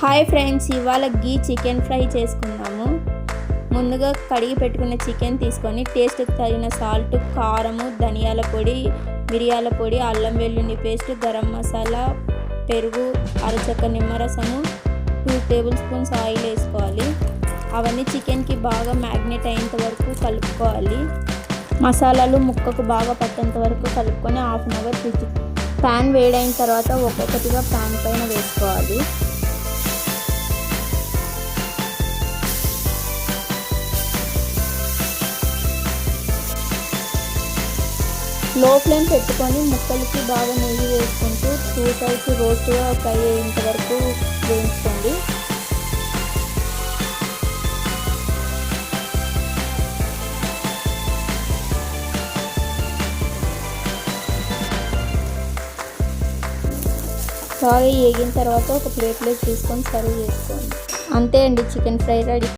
Hi friends ఇవాళ గీ chicken fry చేసుకుందాము. ముందుగా కడిగి పెట్టుకున్న చికెన్ తీసుకొని టేస్ట్కి తగిన సాల్ట్ కారము ధనియాల పొడి మిరియాల పొడి అల్లం వెల్లుల్లి పేస్ట్ గరం మసాలా పెరుగు అరచక్క నిమ్మరసము టూ టేబుల్ స్పూన్స్ ఆయిల్ వేసుకోవాలి. అవన్నీ చికెన్కి బాగా మ్యాగ్నెట్ అయ్యేంత వరకు కలుపుకోవాలి. మసాలాలు ముక్కకు బాగా పట్టేంత వరకు కలుపుకొని half an hour fridge pan వేడైన తర్వాత ఒక్కొక్కటిగా ప్యాన్ పైన వేసుకోవాలి. లో ఫ్లేమ్ పెట్టుకొని ముక్కలకి బాగా నెయ్యి వేసుకుంటూ టూ సైడ్స్ రోస్ట్గా ఫ్రై అయ్యేంత వరకు వేయించుకోండి. బాగా వేగిన తర్వాత ఒక ప్లేట్లో తీసుకొని సర్వ్ చేసుకోండి. అంతే అండి చికెన్ ఫ్రై రెడీ.